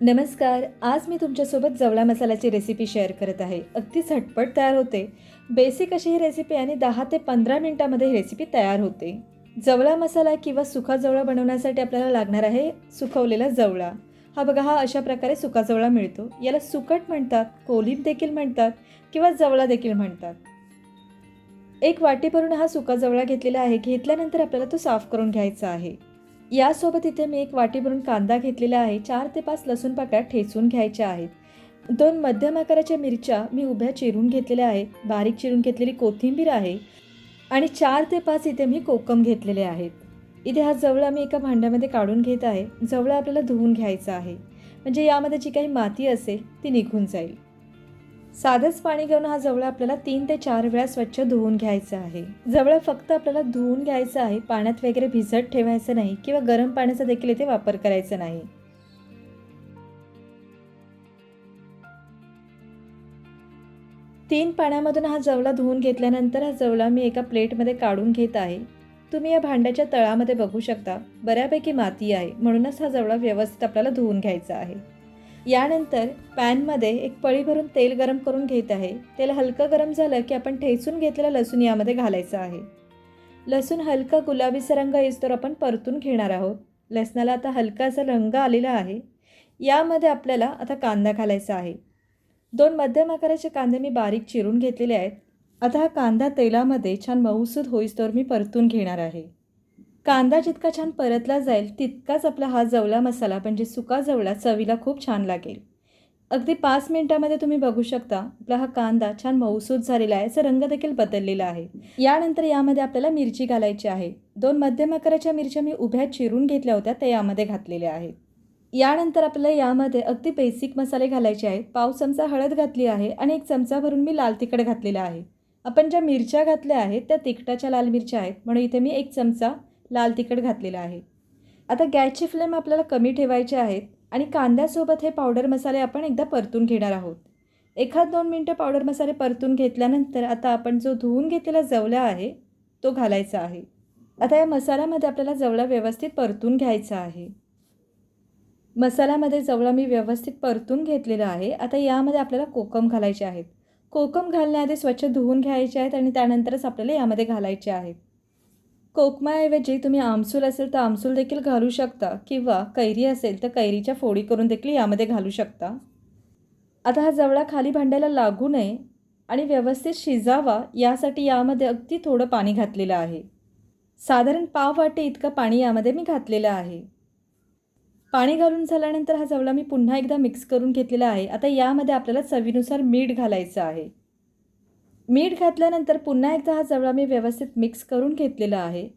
नमस्कार आज मी तुमच्यासोबत जवळा मसाल्याची रेसिपी शेअर करत आहे. अगदी झटपट तयार होते. बेसिक अशी ही रेसिपी आणि दहा ते पंधरा मिनटामध्ये ही रेसिपी तयार होते. जवळा मसाला किंवा सुखा जवळा बनवण्यासाठी आपल्याला लागणार आहे सुकवलेला जवळा. हा बघा हा अशा प्रकारे सुका जवळा मिळतो. याला सुकट म्हणतात कोलीप देखील म्हणतात किंवा जवळा देखील म्हणतात. एक वाटी भरून हा सुका जवळा घेतलेला आहे. घेतल्यानंतर आपल्याला तो साफ करून घ्यायचा आहे. यासोबत इथे मी एक वाटी भरून कांदा घेतलेला आहे. चार ते पाच लसूण पाकळ्या ठेचून घ्यायच्या आहेत. दोन मध्यम आकाराच्या मिरच्या मी उभ्या चिरून घेतलेल्या आहेत. बारीक चिरून घेतलेली कोथिंबीर आहे. आणि चार ते पाच इथे मी कोकम घेतलेले आहेत. इथे हा जवळा मी एका भांड्यामध्ये काढून घेत आहे. जवळा आपल्याला धुवून घ्यायचा आहे. म्हणजे यामध्ये जी काही माती असेल ती निघून जाईल. साधंच पाणी घेऊन हा जवळा आपल्याला तीन ते चार वेळा स्वच्छ धुवून घ्यायचा आहे. जवळ फक्त आपल्याला धुवून घ्यायचं आहे पाण्यात वगैरे भिजत ठेवायचं नाही किंवा गरम पाण्याचा देखील इथे वापर करायचा नाही. तीन पाण्यामधून हा जवळा धुवून घेतल्यानंतर हा जवळा मी एका प्लेटमध्ये काढून घेत आहे. तुम्ही या भांड्याच्या तळामध्ये बघू शकता बऱ्यापैकी माती आहे म्हणूनच हा जवळा व्यवस्थित आपल्याला धुवून घ्यायचा आहे. यानंतर पॅनमध्ये एक पळी भरून तेल गरम करून घेत आहे. तेल हलकं गरम झालं की आपण ठेचून घेतलेला लसूण यामध्ये घालायचा आहे. लसूण हलका गुलाबीचा रंग येईस्तोवर आपण परतून घेणार आहोत. लसणाला आता हलकासा रंग आलेला आहे. यामध्ये आपल्याला आता कांदा घालायचा आहे. दोन मध्यम आकाराचे कांदे मी बारीक चिरून घेतलेले आहेत. आता हा कांदा तेलामध्ये छान मऊसूद होईस्तोवर मी परतून घेणार आहे. कांदा जितका छान परतला जाईल तितकाच आपला हा जवळा मसाला म्हणजे सुका जवळा चवीला खूप छान लागेल. अगदी पाच मिनिटामध्ये तुम्ही बघू शकता आपला हा कांदा छान मऊसूद झालेला आहे याचा रंग देखील बदललेला आहे. यानंतर यामध्ये आपल्याला मिरची घालायची आहे. दोन मध्यम आकाराच्या मिरच्या मी उभ्या चिरून घेतल्या होत्या त्या यामध्ये घातलेल्या आहेत. यानंतर आपल्याला यामध्ये अगदी बेसिक मसाले घालायचे आहेत. पाव चमचा हळद घातली आहे आणि एक चमचा भरून मी लाल तिखट घातलेला आहे. आपण ज्या मिरच्या घातल्या आहेत त्या तिखटाच्या लाल मिरच्या आहेत. म्हणून इथे मी एक चमचा लाल तिखट घातलेला आहे. आता गॅसची फ्लेम आपल्याला कमी ठेवायचे आहेत आणि कांद्यासोबत हे पावडर मसाले आपण एकदा परतून घेणार आहोत. एखाद दोन मिनटं पावडर मसाले परतून घेतल्यानंतर आता आपण जो धुवून घेतलेला जवळा आहे तो घालायचा आहे. आता या मसाल्यामध्ये आपल्याला जवळा व्यवस्थित परतून घ्यायचा आहे. मसाल्यामध्ये जवळा मी व्यवस्थित परतून घेतलेला आहे. आता यामध्ये आपल्याला कोकम घालायचे आहेत. कोकम घालण्याआधी स्वच्छ धुवून घ्यायचे आहेत आणि त्यानंतरच आपल्याला यामध्ये घालायचे आहेत. कोकमाऐवजी तुम्ही आमसूल असेल तर आमसूल देखील घालू शकता किंवा कैरी असेल तर कैरीच्या फोडी करून देखील यामध्ये घालू शकता. आता हा जवळा खाली भांड्याला लागू नये आणि व्यवस्थित शिजावा यासाठी यामध्ये अगदी थोडं पाणी घातलेलं आहे. साधारण पाव वाटे इतकं पाणी यामध्ये मी घातलेलं आहे. पाणी घालून झाल्यानंतर हा जवळा मी पुन्हा एकदा मिक्स करून घेतलेला आहे. आता यामध्ये आपल्याला चवीनुसार मीठ घालायचं आहे. मीठ घातल्यानंतर पुन्हा एकदा हा जवळा मी व्यवस्थित मिक्स करून घेतलेला आहे.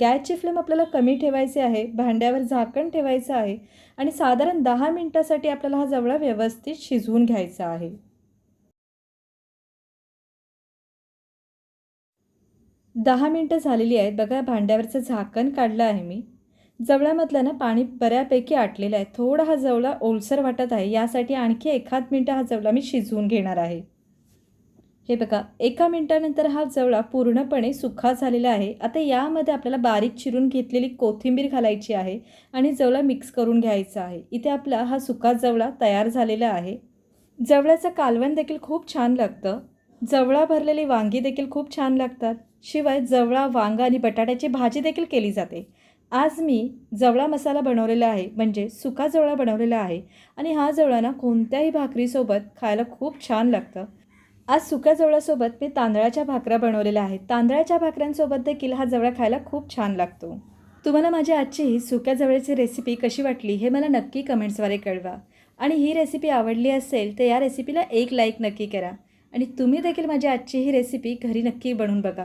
गॅसची फ्लेम आपल्याला कमी ठेवायची आहे. भांड्यावर झाकण ठेवायचं आहे. आणि साधारण दहा मिनटासाठी आपल्याला हा जवळा व्यवस्थित शिजवून घ्यायचा आहे. दहा मिनटं झालेली आहेत. बघा भांड्यावरचं झाकण काढलं आहे मी. जवळामधलं ना पाणी बऱ्यापैकी आटलेलं आहे. थोडा हा जवळा ओलसर वाटत आहे. यासाठी आणखी एखाद मिनटं हा जवळा मी शिजवून घेणार आहे. हे बघा एका मिनटानंतर हा जवळा पूर्णपणे सुखा झालेला आहे. आता यामध्ये आपल्याला बारीक चिरून घेतलेली कोथिंबीर घालायची आहे आणि जवळा मिक्स करून घ्यायचा आहे. इथे आपला हा सुका जवळा तयार झालेला आहे. जवळाचं कालवण देखील खूप छान लागतं. जवळा भरलेली वांगी देखील खूप छान लागतात. शिवाय जवळा वांगा आणि बटाट्याची भाजी देखील केली जाते. आज मी जवळा मसाला बनवलेला आहे म्हणजे सुका जवळा बनवलेला आहे आणि हा जवळा ना कोणत्याही भाकरीसोबत खायला खूप छान लागतं. आज सुक्या जवळासोबत मी तांदळाच्या भाकऱ्या बनवलेल्या आहेत. तांदळाच्या भाकऱ्यांसोबत देखील हा जवळा खायला खूप छान लागतो. तुम्हाला माझी आजची ही सुक्या जवळची रेसिपी कशी वाटली हे मला नक्की कमेंट्सद्वारे कळवा. आणि ही रेसिपी आवडली असेल तर या रेसिपीला एक लाईक नक्की करा. आणि तुम्ही देखील माझी आजची ही रेसिपी घरी नक्की बनवून बघा.